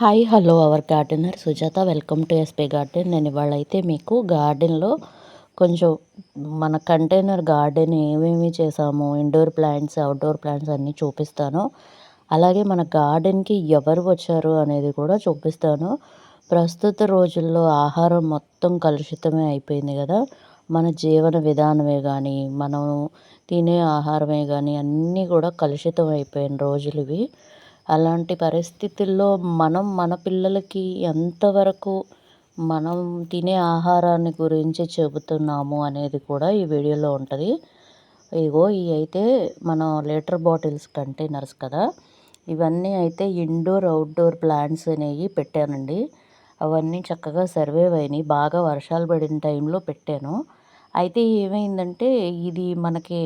Hi hello our gardener Sujatha. Welcome to SP garden. నేను ఇవాళ అయితే మీకు గార్డెన్లో కొంచెం మన కంటైనర్ గార్డెన్ ఏమేమి చేసాము ఇండోర్ ప్లాంట్స్ అవుట్డోర్ ప్లాంట్స్ అన్నీ చూపిస్తాను. అలాగే మన గార్డెన్కి ఎవరు వచ్చారు అనేది కూడా చూపిస్తాను. ప్రస్తుత రోజుల్లో ఆహారం మొత్తం కలుషితమే అయిపోయింది కదా. మన జీవన విధానమే కానీ మనం తినే ఆహారమే కానీ అన్నీ కూడా కలుషితం అయిపోయిన రోజులు ఇవి. అలాంటి పరిస్థితుల్లో మనం మన పిల్లలకి ఎంతవరకు మనం తినే ఆహారాన్ని గురించి చెబుతున్నాము అనేది కూడా ఈ వీడియోలో ఉంటుంది. ఇగో ఇవి అయితే మనం లీటర్ బాటిల్స్ కంటైనర్స్ కదా. ఇవన్నీ అయితే ఇండోర్ అవుట్డోర్ ప్లాంట్స్ అనేవి పెట్టానండి. అవన్నీ చక్కగా సర్వైవ్ అయినాయి. బాగా వర్షాలు పడిన టైంలో పెట్టాను. అయితే ఏమైందంటే ఇది మనకి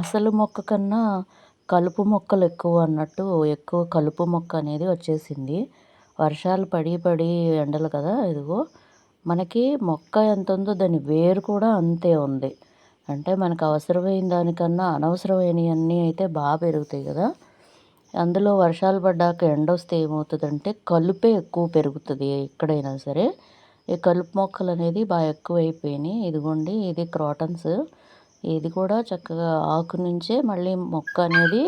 అసలు మొక్క కన్నా కలుపు మొక్కలు ఎక్కువ అన్నట్టు ఎక్కువ కలుపు మొక్క అనేది వచ్చేసింది. వర్షాలు పడి పడి ఎండలు కదా ఇదిగో. మనకి మొక్క ఎంత ఉందో దాని వేరు కూడా అంతే ఉంది. అంటే మనకు అవసరమైన దానికన్నా అనవసరమైనవన్నీ అయితే బాగా పెరుగుతాయి కదా. అందులో వర్షాలు పడ్డాక ఎండ వస్తే ఏమవుతుందంటే కలుపే ఎక్కువ పెరుగుతుంది ఎక్కడైనా సరే. ఈ కలుపు మొక్కలు అనేది బాగా ఎక్కువ అయిపోయినాయి ఇదిగోండి ఇది క్రాటన్స్. ఇది కూడా చక్కగా ఆకు నుంచే మళ్ళీ మొక్క అనేది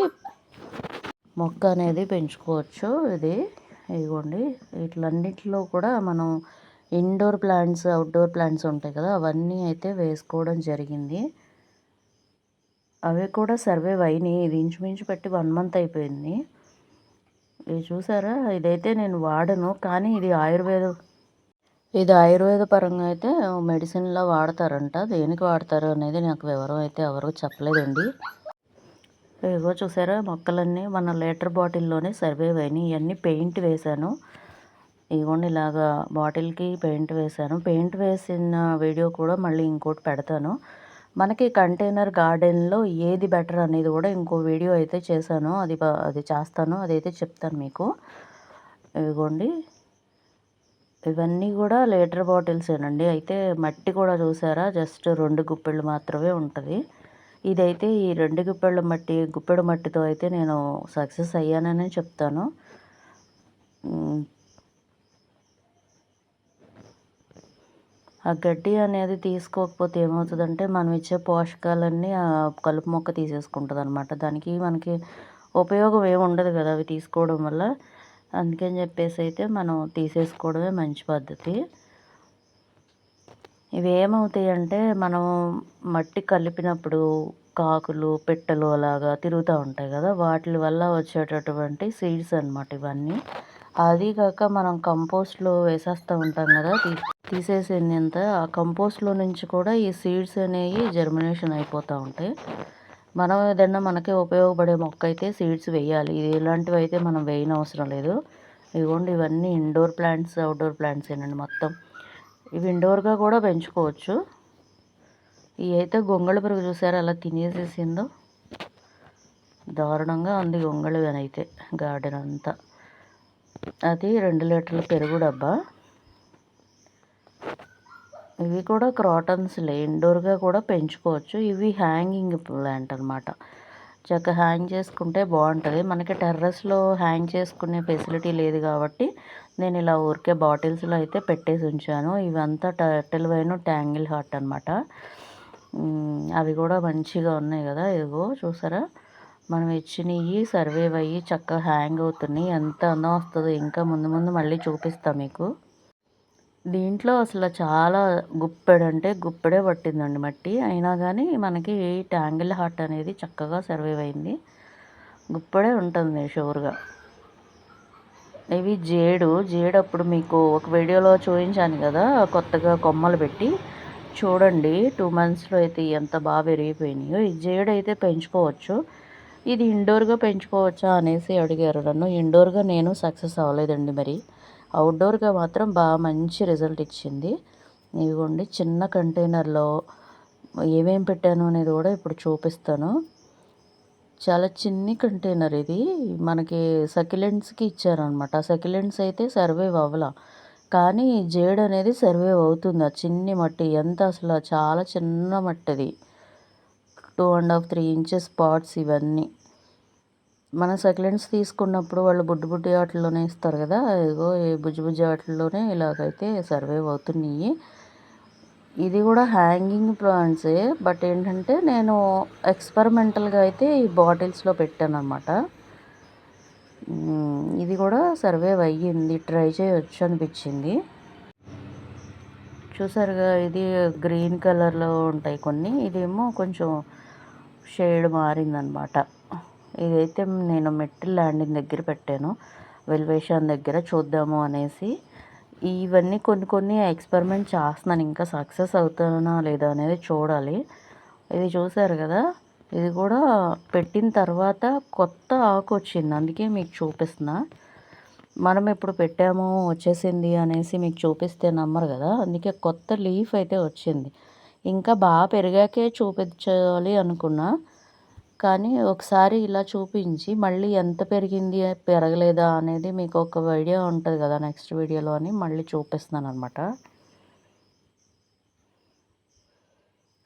మొక్క అనేది పెంచుకోవచ్చు ఇది. ఇదిగోండి వీటిలన్నిటిలో కూడా మనం ఇండోర్ ప్లాంట్స్ అవుట్డోర్ ప్లాంట్స్ ఉంటాయి కదా అవన్నీ అయితే వేసుకోవడం జరిగింది. అవి కూడా సర్వే అయినాయి. ఇది ఇంచుమించు పెట్టి వన్ మంత్ అయిపోయింది. ఇది చూసారా? ఇదైతే నేను వాడను కానీ ఇది ఆయుర్వేదం ఇది ఆయుర్వేద పరంగా అయితే మెడిసిన్లో వాడతారంట. దేనికి వాడతారు అనేది నాకు వివరం అయితే ఎవరు చెప్పలేదండి. ఇదిగో చూసారా మొక్కలన్నీ మన లీటర్ బాటిల్లోనే సర్వైవ్ అయినాయి. ఇవన్నీ పెయింట్ వేశాను. ఇవ్వండి ఇలాగా బాటిల్కి పెయింట్ వేశాను. పెయింట్ వేసిన వీడియో కూడా మళ్ళీ ఇంకోటి పెడతాను. మనకి కంటైనర్ గార్డెన్లో ఏది బెటర్ అనేది కూడా ఇంకో వీడియో అయితే చేశాను. అది అది చేస్తాను. అదైతే చెప్తాను మీకు. ఇదిగోండి. ఇవన్నీ కూడా లీటర్ బాటిల్సేనండి. అయితే మట్టి కూడా చూసారా? జస్ట్ రెండు గుప్పెళ్ళు మాత్రమే ఉంటుంది. ఇదైతే ఈ రెండు గుప్పెళ్ళ మట్టి గుప్పెడు మట్టితో అయితే నేను సక్సెస్ అయ్యానని చెప్తాను. ఆ గడ్డి అనేది తీసుకోకపోతే ఏమవుతుందంటే మనం ఇచ్చే పోషకాలన్నీ ఆ కలుపు మొక్క తీసేసుకుంటుంది అనమాట దానికి మనకి ఉపయోగం ఏమి ఉండదు కదా అవి తీసుకోవడం వల్ల. అందుకని చెప్పేసి అయితే మనం తీసేసుకోవడమే మంచి పద్ధతి. ఇవి ఏమవుతాయి అంటే మనం మట్టి కలిపినప్పుడు కాకులు పెట్టలు అలాగా తిరుగుతూ ఉంటాయి కదా వాటి వల్ల వచ్చేటటువంటి సీడ్స్ అనమాట ఇవన్నీ. అది కాక మనం కంపోస్ట్లో వేసేస్తూ ఉంటాం కదా తీసేసింది అంత ఆ కంపోస్ట్లో నుంచి కూడా ఈ సీడ్స్ అనేవి జర్మినేషన్ అయిపోతూ ఉంటాయి. మనం ఏదైనా మనకి ఉపయోగపడే మొక్క అయితే సీడ్స్ వేయాలి. ఇది ఇలాంటివి అయితే మనం వేయని అవసరం లేదు. ఇదిగోండి ఇవన్నీ ఇండోర్ ప్లాంట్స్ అవుట్డోర్ ప్లాంట్స్ ఏనండి మొత్తం. ఇవి ఇండోర్గా కూడా పెంచుకోవచ్చు. ఇవి అయితే గొంగళ పురుగు చూసారా? అలా తినేసేసిందో. దారుణంగా ఉంది గొంగళి అయితే గార్డెన్ అంతా. అది రెండు లీటర్ల పెరుగు డబ్బా. ఇవి కూడా క్రాటన్స్లే ఇండోర్గా కూడా పెంచుకోవచ్చు. ఇవి హ్యాంగింగ్ ప్లాంట్ అనమాట చక్క హ్యాంగ్ చేసుకుంటే బాగుంటుంది. మనకి టెర్రస్లో హ్యాంగ్ చేసుకునే ఫెసిలిటీ లేదు కాబట్టి నేను ఇలా ఊరికే బాటిల్స్లో అయితే పెట్టేసి ఉంచాను. ఇవంతా టర్టిల్ వైన్ ట్యాంగిల్ హార్ట్ అనమాట అవి కూడా మంచిగా ఉన్నాయి కదా ఇదిగో చూసారా? మనం ఇచ్చినవి సర్వైవ్ అయ్యి చక్కగా హ్యాంగ్ అవుతున్నాయి. ఎంత అందం వస్తుందో ఇంకా ముందు ముందు మళ్ళీ చూపిస్తాను మీకు. దీంట్లో అసలు చాలా గుప్పెడు అంటే గుప్పెడే పట్టిందండి మట్టి. అయినా కానీ మనకి ట్యాంగిల్ హార్ట్ అనేది చక్కగా సర్వైవ్ అయింది. గుప్పెడే ఉంటుంది షూర్గా. ఇవి జేడు. జేడు అప్పుడు మీకు ఒక వీడియోలో చూపించాను కదా కొత్తగా కొమ్మలు పెట్టి. చూడండి టూ మంత్స్లో అయితే ఎంత బాగా పెరిగిపోయినాయో. ఈ జేడు అయితే పెంచుకోవచ్చు. ఇది ఇండోర్గా పెంచుకోవచ్చా అనేసి అడిగారు నన్ను. ఇండోర్గా నేను సక్సెస్ అవ్వలేదండి మరి. అవుట్డోర్గా మాత్రం బాగా మంచి రిజల్ట్ ఇచ్చింది. ఇదిగోండి చిన్న కంటైనర్లో ఏమేమి పెట్టాను అనేది కూడా ఇప్పుడు చూపిస్తాను. చాలా చిన్ని కంటైనర్ ఇది. మనకి సకిలెంట్స్కి ఇచ్చారనమాట సకిలెంట్స్ అయితే సర్వైవ్ అవ్వాల. కానీ జేడ్ అనేది సర్వైవ్ అవుతుంది. ఆ చిన్ని మట్టి ఎంత అసలు చాలా చిన్న మట్టిది. Two and half three inches pots ఇవన్నీ. మన సెకండ్స్ తీసుకున్నప్పుడు వాళ్ళు బుడ్డు బుడ్డి వాటిల్లోనే ఇస్తారు కదా ఇదిగో ఈ బుజ్జి బుజ్జి వాటిల్లోనే ఇలాగైతే సర్వైవ్ అవుతున్నాయి. ఇది కూడా హ్యాంగింగ్ ప్లాంట్సే బట్ ఏంటంటే నేను ఎక్స్పెరిమెంటల్గా అయితే ఈ బాటిల్స్లో పెట్టాను అనమాట ఇది కూడా సర్వైవ్ అయ్యింది ట్రై చేయొచ్చు అనిపించింది. చూసారుగా ఇది గ్రీన్ కలర్లో ఉంటాయి కొన్ని ఇదేమో కొంచెం షేడ్ మారిందనమాట ఇదైతే నేను మెట్టిల్ ల్యాండింగ్ దగ్గర పెట్టాను. వెల్వేషన్ దగ్గర చూద్దాము అనేసి. ఇవన్నీ కొన్ని కొన్ని ఎక్స్పెరిమెంట్ చేస్తున్నాను. ఇంకా సక్సెస్ అవుతానా లేదా అనేది చూడాలి. ఇది చూసారు కదా? ఇది కూడా పెట్టిన తర్వాత కొత్త ఆకు వచ్చింది. అందుకే మీకు చూపిస్తున్నా. మనం ఎప్పుడు పెట్టాము వచ్చేసింది అనేసి మీకు చూపిస్తే నమ్మరు కదా? అందుకే కొత్త లీఫ్ అయితే వచ్చింది. ఇంకా బాగా పెరిగాకే చూపించాలి అనుకున్నా. కానీ ఒకసారి ఇలా చూపించి మళ్ళీ ఎంత పెరిగింది పెరగలేదా అనేది మీకు ఒక వీడియో ఉంటుంది కదా నెక్స్ట్ వీడియోలో అని మళ్ళీ చూపిస్తున్నాను అనమాట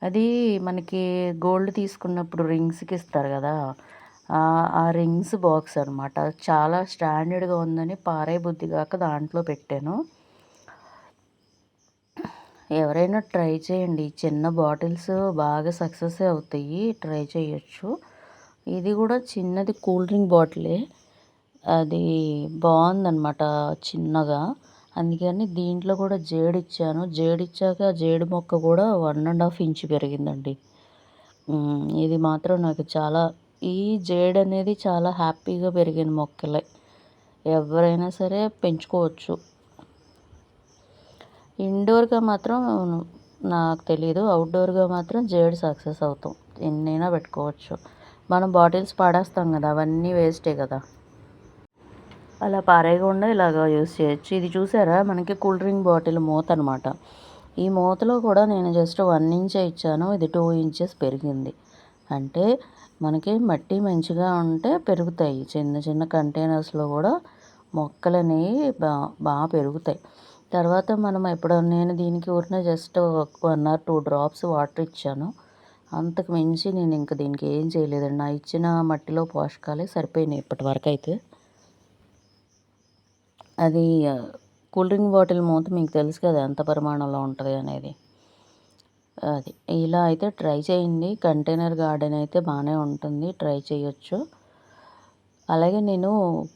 అది మనకి గోల్డ్ తీసుకున్నప్పుడు రింగ్స్కి ఇస్తారు కదా ఆ రింగ్స్ బాక్స్ అనమాట చాలా స్టాండర్డ్గా ఉందని పారే బుద్ధి కాక దాంట్లో పెట్టాను. ఎవరైనా ట్రై చేయండి. చిన్న బాటిల్స్ బాగా సక్సెస్ అవుతాయి. ట్రై చేయొచ్చు. ఇది కూడా చిన్నది కూల్ డ్రింక్ బాటిలే. అది బాగుందన్నమాట చిన్నగా. అందుకని దీంట్లో కూడా జేడిచ్చాను జేడిచ్చాక జేడు మొక్క కూడా వన్ అండ్ హాఫ్ ఇంచ్ పెరిగిందండి. ఇది మాత్రం నాకు చాలా ఈ జేడ్ అనేది చాలా హ్యాపీగా పెరిగిన మొక్కలే. ఎవరైనా సరే పెంచుకోవచ్చు. ఇండోర్గా మాత్రం నాకు తెలియదు అవుట్డోర్గా మాత్రం జేడ్ సక్సెస్ అవుతాం. ఎన్నైనా పెట్టుకోవచ్చు. మనం బాటిల్స్ పాడేస్తాం కదా అవన్నీ వేస్టే కదా. అలా పారేయకుండా ఇలాగ యూస్ చేయొచ్చు. ఇది చూసారా? మనకి కూల్ డ్రింక్ బాటిల్ మూత అనమాట ఈ మూతలో కూడా నేను జస్ట్ వన్ ఇంచే ఇచ్చాను. ఇది టూ ఇంచెస్ పెరిగింది. అంటే మనకి మట్టి మంచిగా ఉంటే పెరుగుతాయి. చిన్న చిన్న కంటైనర్స్లో కూడా మొక్కలు అనేవి బాగా పెరుగుతాయి. తర్వాత మనం ఎప్పుడన్నా నేను దీనికి ఊరిన just one or two drops water ఇచ్చాను. అంతకు మించి నేను ఇంకా దీనికి ఏం చేయలేదండి. నా ఇచ్చిన మట్టిలో పోషకాలే సరిపోయినాయి ఇప్పటి వరకు అయితే అది కూల్ డ్రింక్ బాటిల్ మూత మీకు తెలుసు కదా ఎంత పరిమాణంలో ఉంటుంది అనేది. అది. ఇలా అయితే ట్రై చేయండి. కంటైనర్ గార్డెన్ అయితే బాగానే ఉంటుంది. ట్రై చేయొచ్చు. అలాగే నేను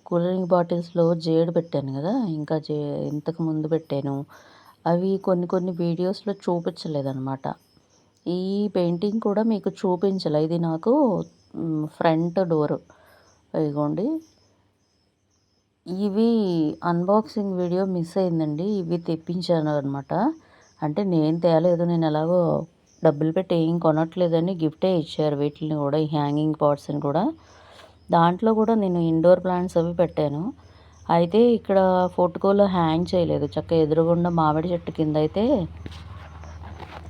కూల్ డ్రింక్ బాటిల్స్లో జేడు పెట్టాను కదా ఇంకా జే ఇంతకు ముందు పెట్టాను. అవి కొన్ని కొన్ని వీడియోస్లో చూపించలేదన్నమాట. ఈ పెయింటింగ్ కూడా మీకు చూపించలే. ఇది నాకు ఫ్రంట్ డోర్. ఇదిగోండి. ఇవి అన్బాక్సింగ్ వీడియో మిస్ అయిందండి. ఇవి తెప్పించాను అనమాట అంటే నేను తేలేదు నేను ఎలాగో డబ్బులు పెట్టి ఏం కొనట్లేదని గిఫ్టే ఇచ్చారు. వీటిని కూడా ఈ హ్యాంగింగ్ పాట్స్ని కూడా. దాంట్లో కూడా నేను ఇండోర్ ప్లాంట్స్ అవి పెట్టాను. అయితే ఇక్కడ ఫోటోలో హ్యాంగ్ చేయలేదు. చక్క ఎదురుగుండా మామిడి చెట్టు కింద అయితే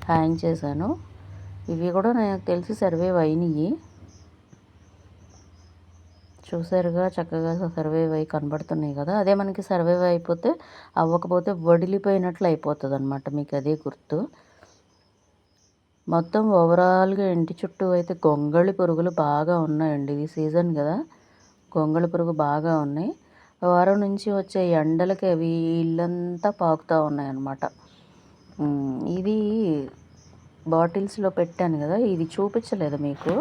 హ్యాంగ్ చేశాను. ఇవి కూడా నాకు తెలిసి సర్వైవ్ అయినాయి చూసారుగా చక్కగా సర్వైవ్ అయి కనబడుతున్నాయి కదా. అదే మనకి సర్వైవ్ అయిపోతే అవ్వకపోతే వడిలిపోయినట్లు అయిపోతుంది అనమాట మీకు అదే గుర్తు. మొత్తం ఓవరాల్గా ఇంటి చుట్టూ అయితే గొంగళి పురుగులు బాగా ఉన్నాయండి. ఇది సీజన్ కదా. గొంగళి పురుగు బాగా ఉన్నాయి. వారం నుంచి వచ్చే ఎండలకి అవి ఇల్లంతా పాకుతూ ఉన్నాయి అన్నమాట ఇది బాటిల్స్లో పెట్టాను కదా. ఇది చూపించలేదు మీకు?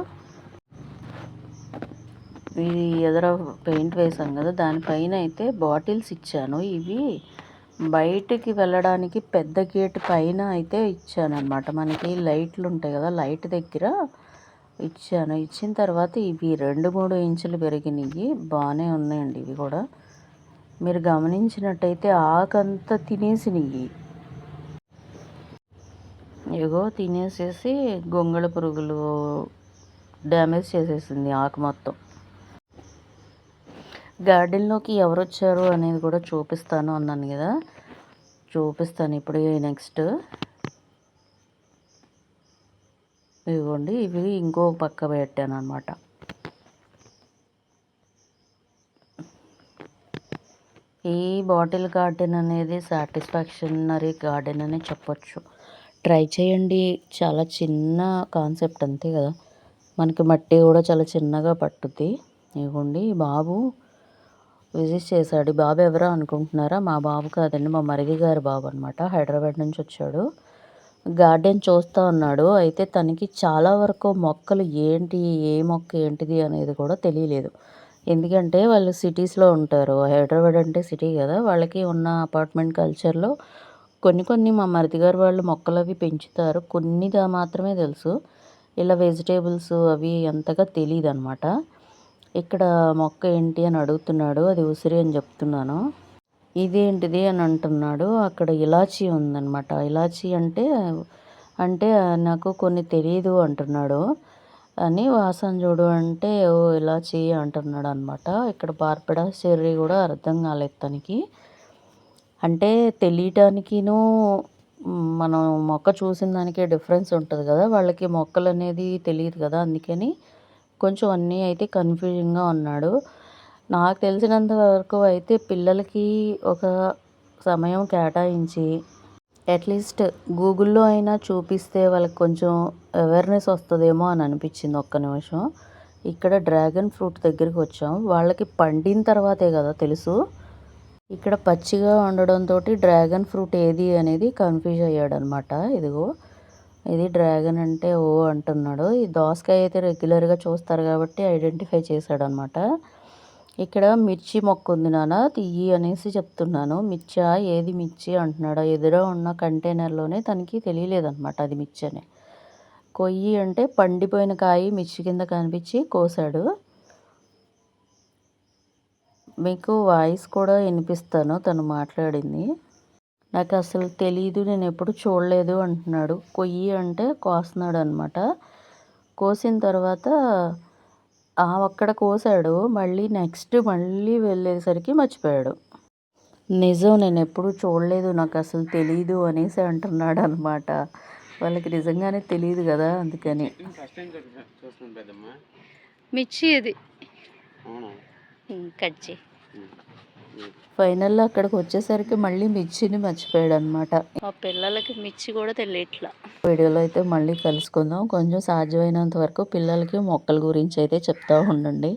ఇది ఎదుర పెయింట్ వేసాం కదా. దానిపైన అయితే బాటిల్స్ ఇచ్చాను. ఇవి బయటికి వెళ్ళడానికి పెద్ద గేట్ పైన అయితే ఇచ్చాను మనకి లైట్లు ఉంటాయి కదా లైట్ దగ్గర ఇచ్చాను. ఇచ్చిన తర్వాత ఇవి రెండు మూడు ఇంచులు పెరిగినాయి బాగానే ఉన్నాయండి ఇవి కూడా. మీరు గమనించినట్టయితే ఆకంతా తినేసినాయి ఇగో తినేసేసి గొంగళ పురుగులు డ్యామేజ్ చేసేసింది ఆకు మొత్తం. గార్డెన్లోకి ఎవరు వచ్చారు అనేది కూడా చూపిస్తాను అన్నాను కదా. చూపిస్తాను ఇప్పుడు నెక్స్ట్. ఇవ్వండి ఇవి ఇంకో పక్క పెట్టాను అనమాట ఈ బాటిల్ గార్డెన్ అనేది సాటిస్ఫాక్షనరీ గార్డెన్ అనే చెప్పొచ్చు. ట్రై చేయండి. చాలా చిన్న కాన్సెప్ట్ అంతే కదా. మనకి మట్టి కూడా చాలా చిన్నగా పట్టుద్ది. ఇదిగోండి బాబు. విజిట్ చేశాడు. బాబు ఎవరో అనుకుంటున్నారా? మా బాబు కాదండి మా మరిది గారి బాబు అనమాట హైదరాబాద్ నుంచి వచ్చాడు. గార్డెన్ చూస్తూ ఉన్నాడు. అయితే తనకి చాలా వరకు మొక్కలు ఏంటి ఏ మొక్క ఏంటిది అనేది కూడా తెలియలేదు. ఎందుకంటే వాళ్ళు సిటీస్లో ఉంటారు. హైదరాబాద్ అంటే సిటీ కదా. వాళ్ళకి ఉన్న అపార్ట్మెంట్ కల్చర్లో కొన్ని కొన్ని మా మరిది గారు వాళ్ళు మొక్కలు అవి పెంచుతారు. కొన్నిగా మాత్రమే తెలుసు. ఇలా వెజిటేబుల్స్ అవి అంతగా తెలియదు అనమాట ఇక్కడ మొక్క ఏంటి అని అడుగుతున్నాడు. అది ఉసిరి అని చెప్తున్నాను. ఇదేంటిది అని అంటున్నాడు. అక్కడ ఇలాచీ ఉందన్నమాట. ఇలాచీ అంటే అంటే నాకు కొన్ని తెలియదు అంటున్నాడు. అని వాసన చూడు అంటే ఓ ఇలాచీ అంటున్నాడు అనమాట ఇక్కడ బార్పెడా చెర్రీ కూడా అర్థం కాలేదు తనకి. అంటే తెలియటానికిను మనం మొక్క చూసిన దానికే డిఫరెన్స్ ఉంటుంది కదా. వాళ్ళకి మొక్కలు అనేది తెలియదు కదా అందుకని కొంచెం అన్నీ అయితే కన్ఫ్యూజింగ్గా ఉన్నాడు. నాకు తెలిసినంత వరకు అయితే పిల్లలకి ఒక సమయం కేటాయించి అట్లీస్ట్ గూగుల్లో అయినా చూపిస్తే వాళ్ళకి కొంచెం అవేర్నెస్ వస్తుందేమో అని అనిపించింది ఒక్క నిమిషం. ఇక్కడ డ్రాగన్ ఫ్రూట్ దగ్గరికి వచ్చాం. వాళ్ళకి పండిన తర్వాతే కదా తెలుసు. ఇక్కడ పచ్చిగా ఉండడంతో డ్రాగన్ ఫ్రూట్ ఏది అనేది కన్ఫ్యూజ్ అయ్యాడనమాట. ఇదిగో ఇది డ్రాగన్ అంటే ఓ అంటున్నాడు. ఈ దోసకాయ అయితే రెగ్యులర్గా చూస్తారు కాబట్టి ఐడెంటిఫై చేశాడు అనమాట ఇక్కడ మిర్చి మొక్క ఉంది నాన్న తీయి అనేసి చెప్తున్నాను. మిర్చా? ఏది మిర్చి అంటున్నాడు. ఎదురో ఉన్న కంటైనర్లోనే తనకి తెలియలేదన్నమాట అది మిర్చి అని. కొయ్యి అంటే పండిపోయిన కాయ మిర్చి కింద కనిపించి కోసాడు. మీకు వాయిస్ కూడా వినిపిస్తాను తను మాట్లాడింది. నాకు అసలు తెలీదు నేను ఎప్పుడు చూడలేదు అంటున్నాడు. కొయ్యి అంటే కోస్తున్నాడు అనమాట కోసిన తర్వాత ఆ అక్కడ కోసాడు. మళ్ళీ నెక్స్ట్ మళ్ళీ వెళ్ళేసరికి మర్చిపోయాడు. నిజం నేను ఎప్పుడు చూడలేదు నాకు అసలు తెలీదు అనేసి అంటున్నాడు అనమాట వాళ్ళకి నిజంగానే తెలియదు కదా అందుకని. మిర్చి ఇది కట్ చేయి. ఫైనల్లో అక్కడికి వచ్చేసరికి మళ్ళీ మిర్చిని మర్చిపోయాడు అనమాట మా పిల్లలకి మిర్చి కూడా తెలియట్లా. వీడియోలో అయితే మళ్ళీ కలుసుకుందాం. కొంచెం సాధ్యమైనంత వరకు పిల్లలకి మొక్కల గురించి అయితే చెప్తూ ఉండండి.